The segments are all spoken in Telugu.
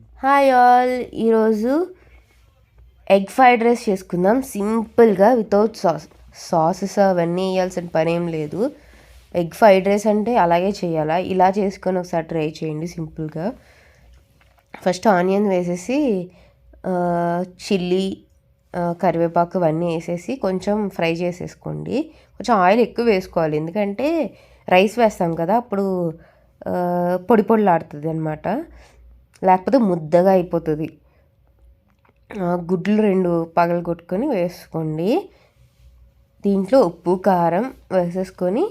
Hi all. ఈరోజు ఎగ్ ఫ్రైడ్ రైస్ చేసుకుందాం. సింపుల్గా వితౌట్ సాస్ సాసెస్ అవన్నీ వేయాల్సిన పని ఏం లేదు. ఎగ్ ఫ్రైడ్ రైస్ అంటే అలాగే చేయాలా? ఇలా చేసుకొని ఒకసారి ట్రై చేయండి సింపుల్గా. ఫస్ట్ ఆనియన్ వేసేసి చిల్లీ కరివేపాకు ఇవన్నీ వేసేసి కొంచెం ఫ్రై చేసేసుకోండి. కొంచెం ఆయిల్ ఎక్కువ వేసుకోవాలి. ఎందుకంటే రైస్ వేస్తాం కదా అప్పుడు పొడి పొడిలాడుతుంది అనమాట లేకపోతే ముద్దగా అయిపోతుంది. గుడ్లు రెండు పగలు కొట్టుకొని వేసుకోండి. దీంట్లో ఉప్పు కారం వేసేసుకొని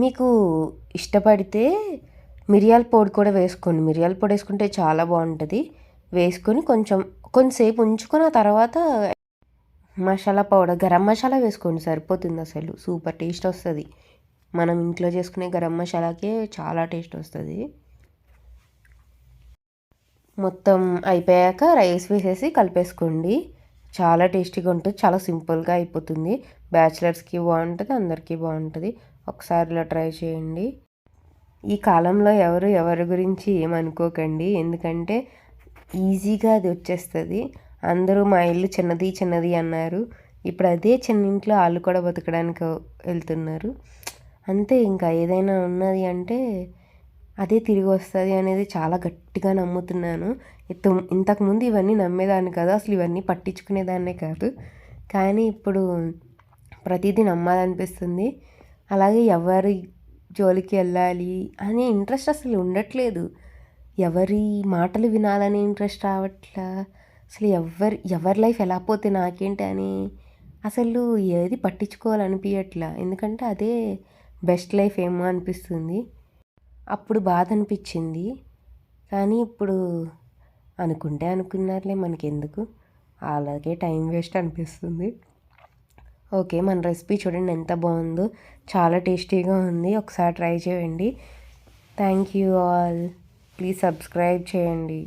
మీకు ఇష్టపడితే మిరియాల పొడి కూడా వేసుకోండి. మిరియాల పొడి వేసుకుంటే చాలా బాగుంటుంది. వేసుకొని కొంచెం కొంతసేపు ఉంచుకున్న తర్వాత మసాలా పౌడర్ గరం మసాలా వేసుకోండి. సరిపోతుంది అసలు. సూపర్ టేస్ట్ వస్తుంది. మనం ఇంట్లో చేసుకునే గరం మసాలాకే చాలా టేస్ట్ వస్తుంది. మొత్తం అయిపోయాక రైస్ వేసేసి కలిపేసుకోండి. చాలా టేస్టీగా ఉంటుంది. చాలా సింపుల్గా అయిపోతుంది. బ్యాచిలర్స్కి బాగుంటుంది అందరికీ బాగుంటుంది. ఒకసారి ఇలా ట్రై చేయండి. ఈ కాలంలో ఎవరు ఎవరి గురించి ఏమనుకోకండి ఎందుకంటే ఈజీగా అది వచ్చేస్తుంది. అందరూ మా ఇల్లు చిన్నది చిన్నది అన్నారు. ఇప్పుడు అదే చిన్న ఇంట్లో వాళ్ళు కూడా బతకడానికి వెళ్తున్నారు. అంతే ఇంకా ఏదైనా ఉన్నది అంటే అదే తిరిగి వస్తుంది అనేది చాలా గట్టిగా నమ్ముతున్నాను. ఇంత- ఇంతకుముందు ఇవన్నీ నమ్మేదాన్ని కాదు అసలు ఇవన్నీ పట్టించుకునేదాన్నే కాదు. కానీ ఇప్పుడు ప్రతిదీ నమ్మాలనిపిస్తుంది. అలాగే ఎవరి జోలికి వెళ్ళాలి అనే ఇంట్రెస్ట్ అసలు ఉండట్లేదు. ఎవరి మాటలు వినాలనే ఇంట్రెస్ట్ రావట్లా? అసలు ఎవరి ఎవరి లైఫ్ ఎలా పోతే నాకేంటి అని అసలు ఏది పట్టించుకోవాలనిపించట్లా ఎందుకంటే అదే బెస్ట్ లైఫ్ ఏమో అనిపిస్తుంది. అప్పుడు బాధ అనిపించింది కానీ ఇప్పుడు అనుకుంటే అనుకున్నారులే మనకెందుకు? అలాగే టైం వేస్ట్ అనిపిస్తుంది. ఓకే మన రెసిపీ చూడండి ఎంత బాగుందో. చాలా టేస్టీగా ఉంది. ఒకసారి ట్రై చేయండి. Thank you all. Please subscribe చేయండి.